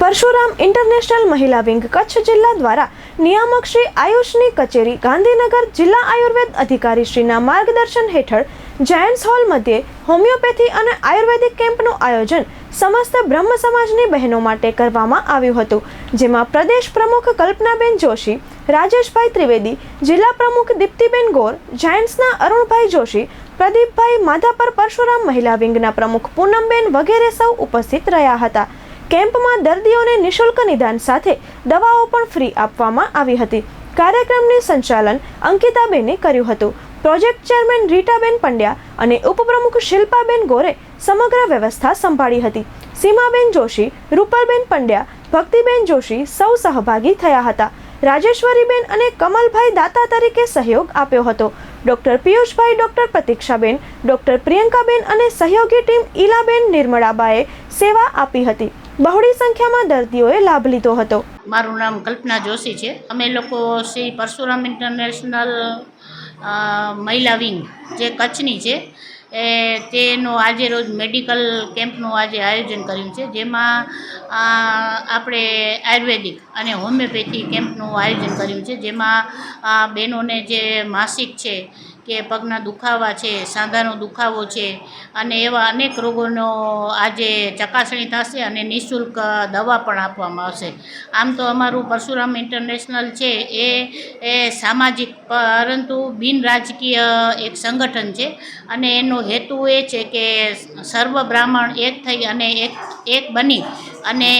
Parshuram international મહિલા wing Kutch જિલ્લા દ્વારા નિયામક શ્રી આયુષની કચેરી ગાંધીનગર જિલ્લા આયુર્વેદ અધિકારી શ્રીના માર્ગદર્શન હેઠળ જાયન્ટ્સ હોલ મધ્યે હોમિયોપેથી અને આયુર્વેદિક કેમ્પનું આયોજન સમસ્ત બ્રહ્મ સમાજની બહેનો માટે કરવામાં આવ્યું હતું, જેમાં પ્રદેશ પ્રમુખ કલ્પનાબેન જોશી, રાજેશભાઈ ત્રિવેદી, જિલ્લા પ્રમુખ દીપ્તિબેન ગોર, જાયન્ટ્સના અરુણભાઈ જોશી, પ્રદીપભાઈ માધાપર પરશુરામ મહિલા વિંગના પ્રમુખ પૂનમબેન વગેરે સૌ ઉપસ્થિત રહ્યા હતા. કેમ્પમાં દર્દીઓને નિઃશુલ્ક નિદાન સાથે દવાઓ પણ ફ્રી આપવામાં આવી હતી. કાર્યક્રમનું સંચાલન અંકિતાબેને કર્યું હતું. પ્રોજેક્ટ ચેરમેન રીટાબેન પંડ્યા અને ઉપપ્રમુખ શિલ્પાબેન ગોરે સમગ્ર વ્યવસ્થા સંભાળી હતી. સીમાબેન જોશી, રૂપલબેન પંડ્યા, ભક્તિબેન જોશી સૌ સહભાગી થયા હતા. રાજેશ્વરીબેન અને કમલભાઈ દાતા તરીકે સહયોગ આપ્યો હતો. Doctor Piyushbhai, doctor Pratikshaben, doctor Priyankaben અને સહયોગી ટીમ ઈલાબેન નિર્મળાબાએ સેવા આપી હતી. બહોળી સંખ્યામાં દર્દીઓએ લાભ લીધો હતો. મારું નામ કલ્પના જોશી છે. અમે લોકો શ્રી પરશુરામ ઇન્ટરનેશનલ મહિલા વિંગ, જે કચ્છની છે એ તેનો આજે રોજ મેડિકલ કેમ્પનું આજે આયોજન કર્યું છે, જેમાં આપણે આયુર્વેદિક અને હોમિયોપેથી કેમ્પનું આયોજન કર્યું છે, જેમાં બહેનોને જે માસિક છે કે પગના દુખાવા છે, સાંધાનો દુખાવો છે, અને એવા અનેક રોગોનો આજે ચકાસણી થશે અને નિઃશુલ્ક દવા પણ આપવામાં આવશે. આમ તો અમારું પરશુરામ ઇન્ટરનેશનલ છે, એ એ સામાજિક, પરંતુ બિન રાજકીય એક સંગઠન છે, અને એનો હેતુ એ છે કે સર્વ બ્રાહ્મણ એક થઈ અને એક એક બની અને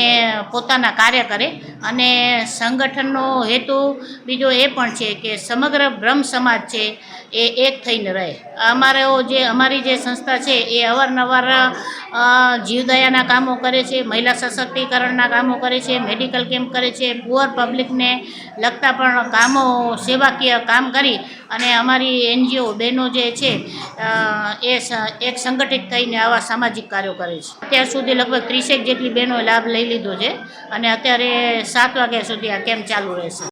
પોતાના કાર્ય કરે. અને સંગઠનનો હેતુ બીજો એ પણ છે કે સમગ્ર બ્રહ્મ સમાજ છે એ એક થઈને રહે. અમારો જે, અમારી જે સંસ્થા છે એ અવારનવાર જીવદયાના કામો કરે છે, મહિલા સશક્તિકરણના કામો કરે છે, મેડિકલ કેમ્પ કરે છે, પુઅર પબ્લિકને લગતા પણ કામો, સેવાકીય કામ કરી અને અમારી એનજીઓ બહેનો જે છે એ એક સંગઠિત થઈને આવા સામાજિક કાર્યો કરે છે. અત્યાર સુધી લગભગ ત્રીસેક જેટલી બહેનોએ લાભ લઈ લીધો છે અને અત્યારે સાત વાગ્યા સુધી આ કેમ્પ ચાલુ રહેશે?